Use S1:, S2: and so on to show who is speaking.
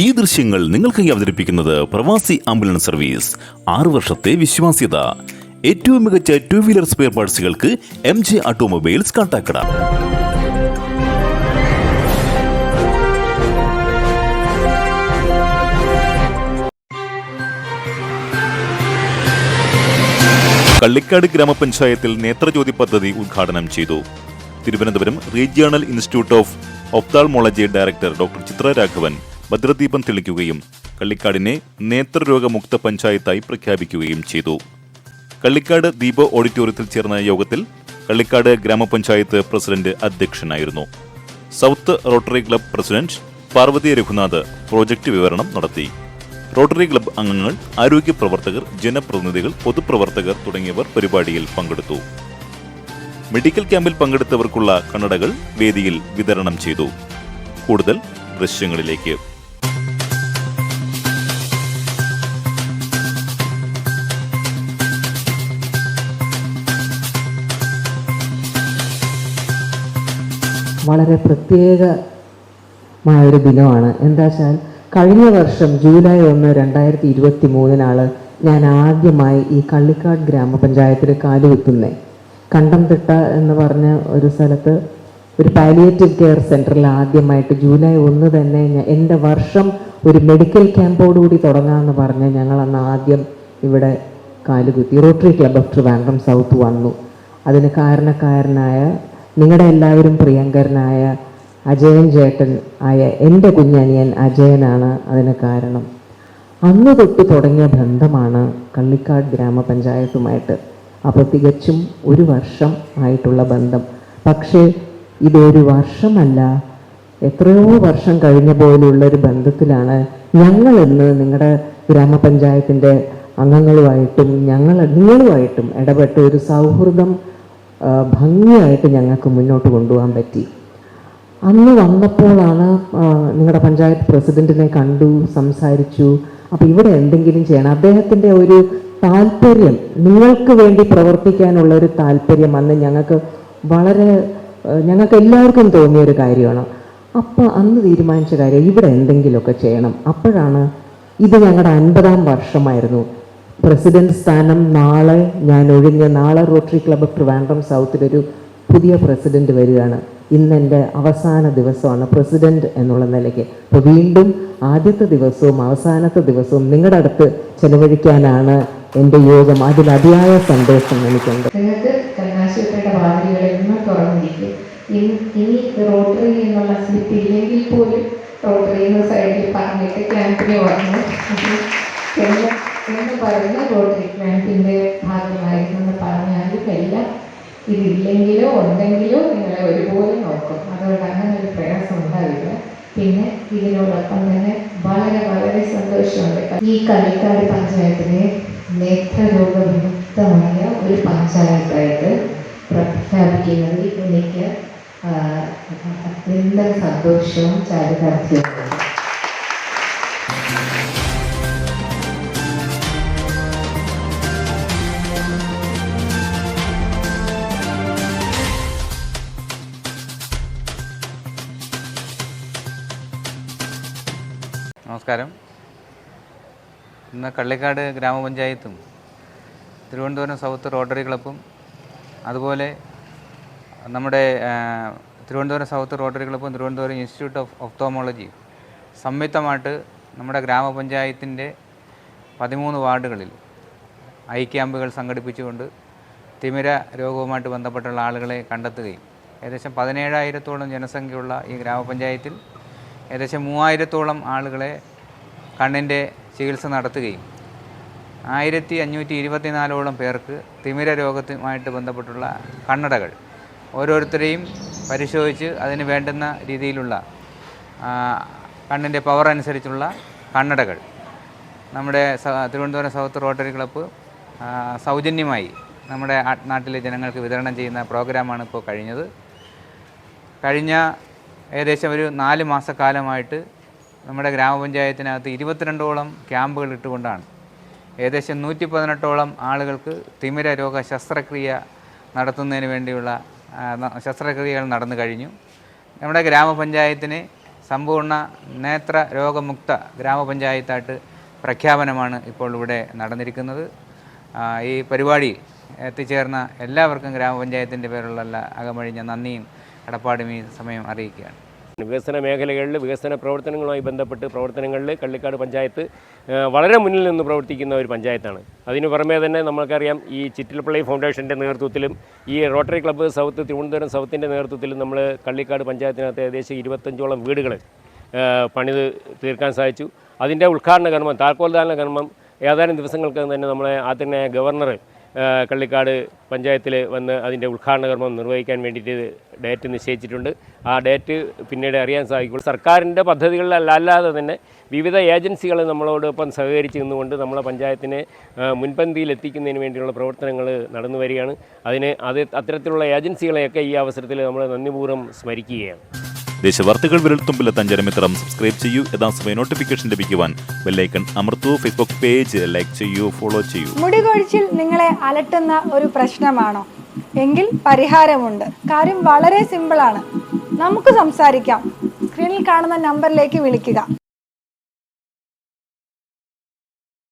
S1: ഈ ദൃശ്യങ്ങൾ നിങ്ങൾക്കായി അവതരിപ്പിക്കുന്നത് പ്രവാസി ആംബുലൻസ് സർവീസ്. ആറു വർഷത്തെ വിശ്വാസ്യത. ഏറ്റവും മികച്ച two wheeler spare പാർട്സുകൾക്ക് M J automobiles Kattakada. Kallikkad ഗ്രാമപഞ്ചായത്തിൽ നേത്രജ്യോതി പദ്ധതി ഉദ്ഘാടനം ചെയ്തു. Thiruvananthapuram regional institute of ophthalmology director doctor Chithra Raghavan. ഭദ്രദീപം തെളിക്കുകയും കള്ളിക്കാടിനെ നേത്രരോഗമുക്ത പഞ്ചായത്തായി പ്രഖ്യാപിക്കുകയും ചെയ്തു. കള്ളിക്കാട് ദീപ ഓഡിറ്റോറിയത്തിൽ ചേർന്ന യോഗത്തിൽ കള്ളിക്കാട് ഗ്രാമപഞ്ചായത്ത് പ്രസിഡന്റ് അധ്യക്ഷനായിരുന്നു. South rotary club president Parvathy Raghunath project വിവരണം നടത്തി. റോട്ടറി ക്ലബ് അംഗങ്ങൾ ആരോഗ്യ പ്രവർത്തകർ ജനപ്രതിനിധികൾ പൊതുപ്രവർത്തകർ തുടങ്ങിയവർ പരിപാടിയിൽ പങ്കെടുത്തു. മെഡിക്കൽ ക്യാമ്പിൽ പങ്കെടുത്തവർക്കുള്ള കണ്ണടകൾ വേദിയിൽ വിതരണം ചെയ്തു. കൂടുതൽ ദൃശ്യങ്ങളിലേക്ക്.
S2: വളരെ പ്രത്യേകമായ ഒരു ദിനമാണ്. എന്താ വെച്ചാൽ കഴിഞ്ഞ വർഷം ജൂലൈ ഒന്ന് രണ്ടായിരത്തി ഇരുപത്തി മൂന്നിനാണ് ഞാൻ ആദ്യമായി ഈ കള്ളിക്കാട് ഗ്രാമപഞ്ചായത്തിൽ കാലുകുത്തുന്നേ. കണ്ടംതിട്ട എന്ന് പറഞ്ഞ ഒരു സ്ഥലത്ത് ഒരു പാലിയേറ്റീവ് കെയർ സെന്ററിൽ ആദ്യമായിട്ട് ജൂലൈ ഒന്ന് തന്നെ എന്റെ വർഷം ഒരു മെഡിക്കൽ ക്യാമ്പോടുകൂടി തുടങ്ങാമെന്ന് പറഞ്ഞ് ഞങ്ങൾ അന്ന് ആദ്യം ഇവിടെ കാലുകുത്തി. Rotary club of Trivandrum south വന്നു. അതിന് കാരണക്കാരനായ നിങ്ങളുടെ എല്ലാവരും പ്രിയങ്കരനായ അജയൻ ചേട്ടൻ ആയ എന്റെ കുഞ്ഞനിയൻ അജയനാണ് അതിന് കാരണം. അന്ന് തൊട്ട് തുടങ്ങിയ ബന്ധമാണ് കള്ളിക്കാട് ഗ്രാമപഞ്ചായത്തുമായിട്ട് അപ്പോൾ തികച്ചും ഒരു വർഷം ആയിട്ടുള്ള ബന്ധം. പക്ഷേ ഇതൊരു വർഷമല്ല എത്രയോ വർഷം കഴിഞ്ഞ പോലുള്ള ഒരു ബന്ധത്തിലാണ് ഞങ്ങൾ ഇന്ന് നിങ്ങളുടെ ഗ്രാമപഞ്ചായത്തിന്റെ അംഗങ്ങളുമായിട്ടും ഞങ്ങൾ നിങ്ങളുമായിട്ടും ഇടപെട്ട ഒരു സൗഹൃദം ഭംഗിയായിട്ട് ഞങ്ങൾക്ക് മുന്നോട്ട് കൊണ്ടുപോകാൻ പറ്റി. അന്ന് വന്നപ്പോഴാണ് നിങ്ങളുടെ പഞ്ചായത്ത് പ്രസിഡന്റിനെ കണ്ടു സംസാരിച്ചു. അപ്പോൾ ഇവിടെ എന്തെങ്കിലും ചെയ്യണം. അദ്ദേഹത്തിന്റെ ഒരു താല്പര്യം നിങ്ങൾക്ക് വേണ്ടി പ്രവർത്തിക്കാനുള്ള ഒരു താല്പര്യം അന്ന് ഞങ്ങൾക്ക് വളരെ ഞങ്ങൾക്ക് എല്ലാവർക്കും തോന്നിയ ഒരു കാര്യമാണ്. അപ്പോൾ അന്ന് തീരുമാനിച്ച കാര്യം ഇവിടെ എന്തെങ്കിലുമൊക്കെ ചെയ്യണം. അപ്പോഴാണ് ഇത് ഞങ്ങളുടെ അൻപതാം വർഷമായിരുന്നു. പ്രസിഡന്റ് സ്ഥാനം നാളെ ഞാൻ ഒഴിഞ്ഞ നാളെ റോട്ടറി ക്ലബ്ബ് ട്രിവാൻഡ്രം സൗത്തിലൊരു പുതിയ പ്രസിഡന്റ് വരികയാണ്. ഇന്ന് എന്റെ അവസാന ദിവസമാണ് പ്രസിഡന്റ് എന്നുള്ള നിലയ്ക്ക്. അപ്പോൾ വീണ്ടും ആദ്യത്തെ ദിവസവും അവസാനത്തെ ദിവസവും നിങ്ങളുടെ അടുത്ത് ചെലവഴിക്കാനാണ് എന്റെ യോഗം. അതിൽ അതിയായ സന്തോഷം എനിക്കുണ്ട്.
S3: വാതിലുകളിൽ നിന്ന് ഇനി റോട്ടറി എന്നുള്ള സ്ലിപ്പ് ഇല്ലെങ്കിൽ പോലും റോട്ടറി സൈഡിൽ പറഞ്ഞിട്ട് ക്യാമ്പിന് വന്നു അപ്പോൾ എന്ന് എന്ന് പറഞ്ഞ് റോട്ടറി ക്യാമ്പിന്റെ ഭാഗമായിരുന്നെന്ന് പറഞ്ഞാലും എല്ലാം ഇതില്ലെങ്കിലോ ഉണ്ടെങ്കിലോ നിങ്ങളെ ഒരുപോലെ നോക്കും അതുകൊണ്ട് അങ്ങനെ ഒരു പ്രയാസം ഉണ്ടാവില്ല പിന്നെ തന്നെ വളരെ വളരെ സന്തോഷമുണ്ട്. ഈ കളിക്കാട് പഞ്ചായത്തിനെ നേത്രരോഗ വിമുക്തമായ ഒരു പഞ്ചായത്തായിട്ട് പ്രഖ്യാപിക്കുന്നതിൽ എനിക്ക് അത്യന്തം സന്തോഷവും ചാരിതാർത്ഥ്യവുമുണ്ട്
S4: നമസ്കാരം. ഇന്ന് കള്ളിക്കാട് ഗ്രാമപഞ്ചായത്തും തിരുവനന്തപുരം സൗത്ത് റോട്ടറി ക്ലബ്ബും അതുപോലെ നമ്മുടെ തിരുവനന്തപുരം സൗത്ത് റോട്ടറി ക്ലബ്ബും തിരുവനന്തപുരം ഇൻസ്റ്റിറ്റ്യൂട്ട് ഓഫ് ഒഫ്തോമോളജി സംയുക്തമായിട്ട് നമ്മുടെ ഗ്രാമപഞ്ചായത്തിന്റെ പതിമൂന്ന് വാർഡുകളിൽ ഐ ക്യാമ്പുകൾ സംഘടിപ്പിച്ചുകൊണ്ട് തിമിര രോഗവുമായിട്ട് ബന്ധപ്പെട്ടുള്ള ആളുകളെ കണ്ടെത്തുകയും ഏകദേശം പതിനേഴായിരത്തോളം ജനസംഖ്യയുള്ള ഈ ഗ്രാമപഞ്ചായത്തിൽ ഏകദേശം മൂവായിരത്തോളം ആളുകളെ കണ്ണിന്റെ ചികിത്സ നടത്തുകയും ആയിരത്തി അഞ്ഞൂറ്റി ഇരുപത്തിനാലോളം പേർക്ക് തിമിര രോഗത്തുമായിട്ട് ബന്ധപ്പെട്ടുള്ള കണ്ണടകൾ ഓരോരുത്തരെയും പരിശോധിച്ച് അതിന് വേണ്ടുന്ന രീതിയിലുള്ള കണ്ണിന്റെ പവർ അനുസരിച്ചുള്ള കണ്ണടകൾ. നമ്മുടെ തിരുവനന്തപുരം സൗത്ത് റോട്ടറി ക്ലബ്ബ് സൗജന്യമായി നമ്മുടെ നാട്ടിലെ ജനങ്ങൾക്ക് വിതരണം ചെയ്യുന്ന പ്രോഗ്രാമാണ് ഇപ്പോൾ കഴിഞ്ഞത്. കഴിഞ്ഞ ഏകദേശം ഒരു നാല് മാസക്കാലമായിട്ട് നമ്മുടെ ഗ്രാമപഞ്ചായത്തിനകത്ത് ഇരുപത്തിരണ്ടോളം ക്യാമ്പുകൾ ഇട്ടുകൊണ്ടാണ്. ഏകദേശം നൂറ്റി പതിനെട്ടോളം ആളുകൾക്ക് തിമിര രോഗ ശസ്ത്രക്രിയ നടത്തുന്നതിന് വേണ്ടിയുള്ള ശസ്ത്രക്രിയകൾ നടന്നു കഴിഞ്ഞു. നമ്മുടെ ഗ്രാമപഞ്ചായത്തിനെ സമ്പൂർണ നേത്ര രോഗമുക്ത ഗ്രാമപഞ്ചായത്തായിട്ട് പ്രഖ്യാപനമാണ് ഇപ്പോൾ ഇവിടെ നടന്നിരിക്കുന്നത്. ഈ പരിപാടി എത്തിച്ചേർന്ന എല്ലാവർക്കും ഗ്രാമപഞ്ചായത്തിന്റെ പേരിലുള്ള അകമഴിഞ്ഞ നന്ദിയും കടപ്പാടും ഈ സമയം അറിയിക്കുകയാണ്.
S5: വികസന മേഖലകളിൽ വികസന പ്രവർത്തനങ്ങളുമായി ബന്ധപ്പെട്ട് പ്രവർത്തനങ്ങളിൽ കള്ളിക്കാട് പഞ്ചായത്ത് വളരെ മുന്നിൽ നിന്ന് പ്രവർത്തിക്കുന്ന ഒരു പഞ്ചായത്താണ്. അതിന് പുറമേ തന്നെ നമ്മൾക്കറിയാം ഈ ചിറ്റിൽപ്പള്ളി ഫൗണ്ടേഷന്റെ നേതൃത്വത്തിലും ഈ റോട്ടറി ക്ലബ്ബ് സൗത്ത് തിരുവനന്തപുരം സൗത്തിന്റെ നേതൃത്വത്തിലും നമ്മൾ കള്ളിക്കാട് പഞ്ചായത്തിനകത്ത് ഏകദേശം ഇരുപത്തഞ്ചോളം വീടുകൾ പണിത് തീർക്കാൻ സാധിച്ചു. അതിന്റെ ഉദ്ഘാടന കർമ്മം താക്കോൽദാന കർമ്മം ഏതാനും ദിവസങ്ങൾക്ക് തന്നെ നമ്മളെ ആദ്യനായ ഗവർണർ കള്ളിക്കാട് പഞ്ചായത്തിൽ വന്ന് അതിന്റെ ഉദ്ഘാടന കർമ്മം നിർവഹിക്കാൻ വേണ്ടിയിട്ട് ഡേറ്റ് നിശ്ചയിച്ചിട്ടുണ്ട്. ആ ഡേറ്റ് പിന്നീട് അറിയാൻ സാധിക്കും സർക്കാരിന്റെ പദ്ധതികളിൽ അല്ലാതെ തന്നെ വിവിധ ഏജൻസികൾ നമ്മളോടൊപ്പം സഹകരിച്ച് നിന്നുകൊണ്ട് നമ്മളെ പഞ്ചായത്തിനെ മുൻപന്തിയിൽ എത്തിക്കുന്നതിന് വേണ്ടിയുള്ള പ്രവർത്തനങ്ങൾ നടന്നു വരികയാണ്. അതിന് അത് അത്തരത്തിലുള്ള ഏജൻസികളെയൊക്കെ ഈ അവസരത്തിൽ നമ്മൾ നന്ദിപൂർവം സ്മരിക്കുകയാണ്.
S1: ദേശവാർത്തകൾ വിരൽത്തുമ്പിലെത്താൻ ജനമിത്രം. സബ്സ്ക്രൈബ് ചെയ്യൂ. യഥാസമയം നോട്ടിഫിക്കേഷൻ ലഭിക്കുവാൻ ബെല്ലൈക്കൺ അമർത്തൂ. ഫേസ്ബുക്ക് പേജ് ലൈക്ക് ചെയ്യൂ. ഫോളോ ചെയ്യൂ.
S6: മുടി കൊഴിച്ചിൽ നിങ്ങളെ അലട്ടുന്ന ഒരു പ്രശ്നമാണോ? എങ്കിൽ പരിഹാരമുണ്ട്. കാര്യം വളരെ സിമ്പിളാണ്. നമുക്ക് സംസാരിക്കാം. സ്ക്രീനിൽ കാണുന്ന നമ്പറിലേക്ക് വിളിക്കുക.